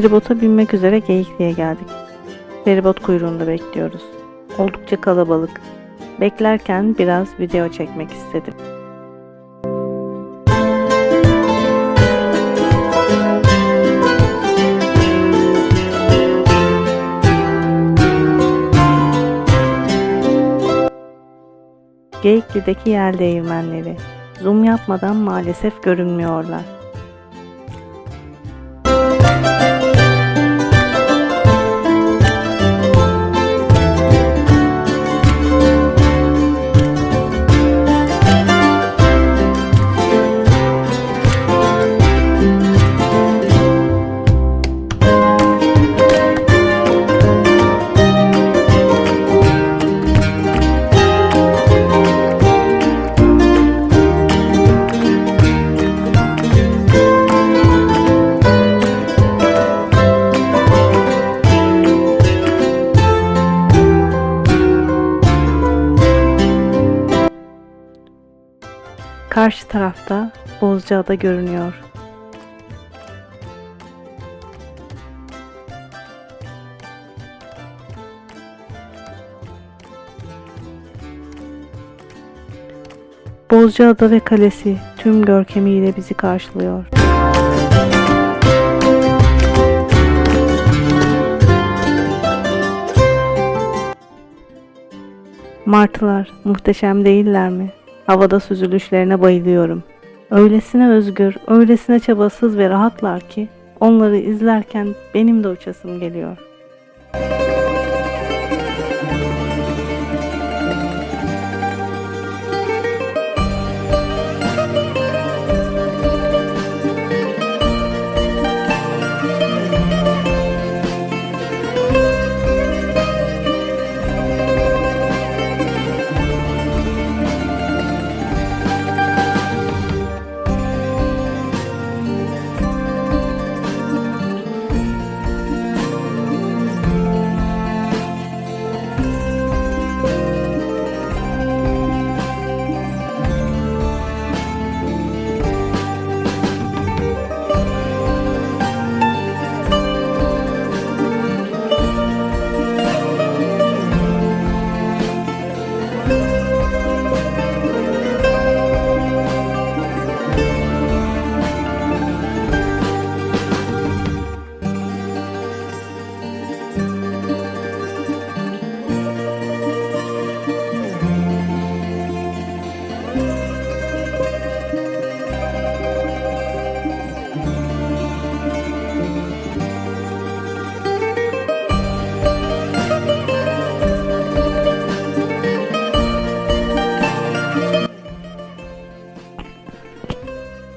Feribota binmek üzere Geyikli'ye geldik. Feribot kuyruğunda bekliyoruz. Oldukça kalabalık. Beklerken biraz video çekmek istedim. Geyikli'deki yer değirmenleri. Zoom yapmadan maalesef görünmüyorlar. Karşı tarafta Bozcaada görünüyor. Bozcaada ve kalesi tüm görkemiyle bizi karşılıyor. Martılar muhteşem değiller mi? Havada süzülüşlerine bayılıyorum. Öylesine özgür, öylesine çabasız ve rahatlar ki onları izlerken benim de uçasım geliyor.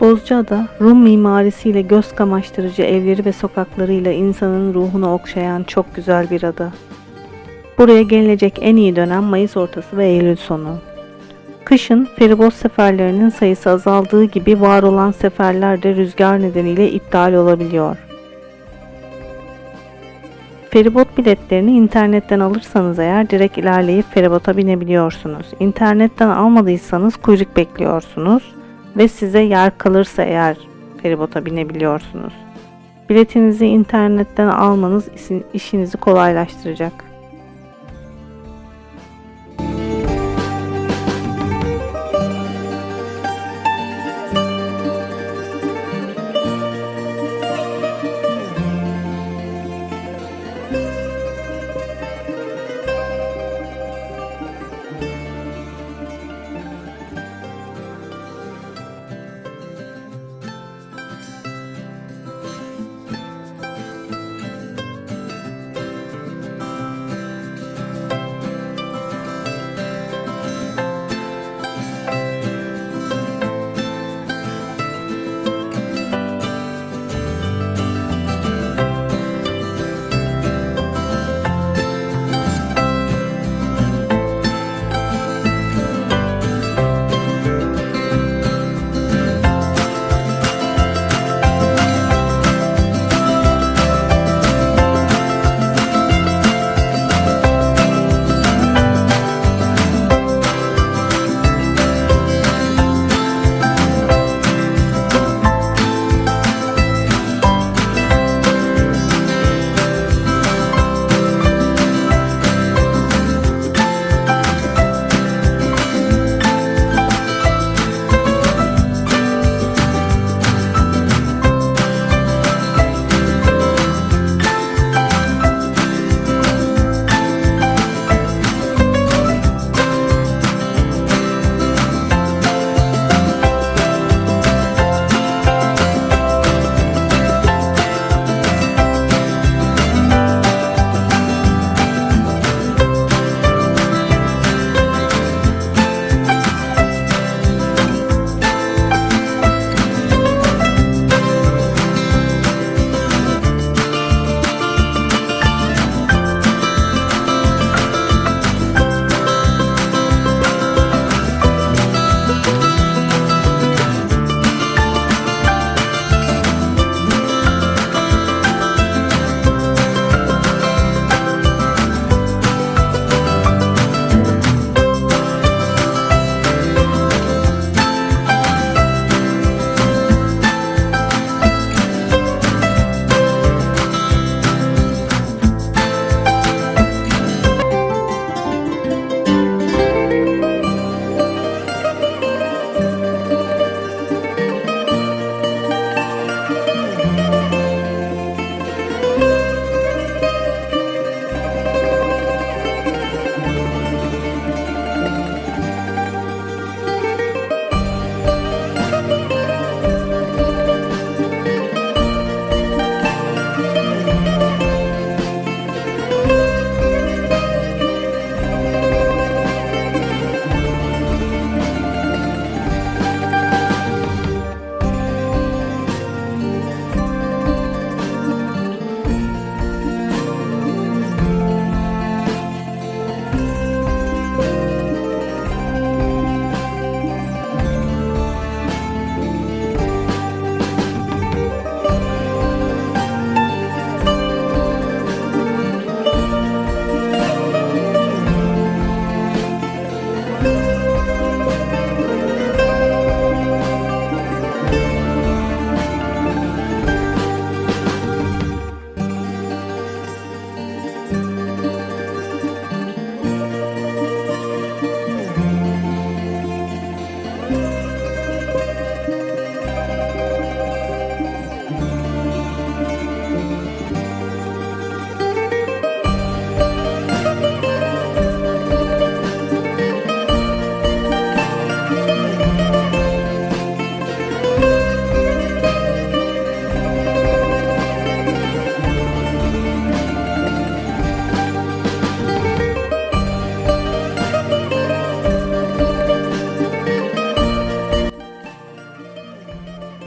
Bozcaada Rum mimarisiyle göz kamaştırıcı evleri ve sokaklarıyla insanın ruhunu okşayan çok güzel bir ada. Buraya gelinecek en iyi dönem Mayıs ortası ve Eylül sonu. Kışın feribot seferlerinin sayısı azaldığı gibi var olan seferler de rüzgar nedeniyle iptal olabiliyor. Feribot biletlerini internetten alırsanız eğer direkt ilerleyip feribota binebiliyorsunuz. İnternetten almadıysanız kuyruk bekliyorsunuz ve size yer kalırsa eğer feribota binebiliyorsunuz. Biletinizi internetten almanız işin- işinizi kolaylaştıracak.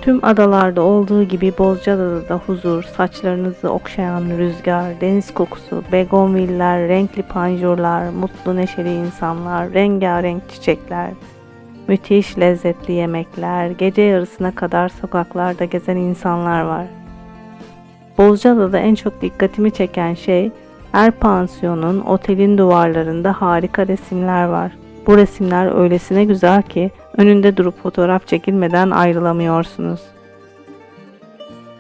Tüm adalarda olduğu gibi Bozcaada'da da huzur, saçlarınızı okşayan rüzgar, deniz kokusu, begonviller, renkli panjurlar, mutlu neşeli insanlar, rengarenk çiçekler, müthiş lezzetli yemekler, gece yarısına kadar sokaklarda gezen insanlar var. Bozcaada'da en çok dikkatimi çeken şey her pansiyonun, otelin duvarlarında harika resimler var. Bu resimler öylesine güzel ki önünde durup fotoğraf çekilmeden ayrılamıyorsunuz.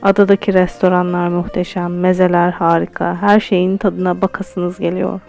Adadaki restoranlar muhteşem, mezeler harika, her şeyin tadına bakasınız geliyor.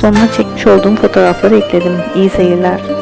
Sonuna çekmiş olduğum fotoğrafları ekledim. İyi seyirler.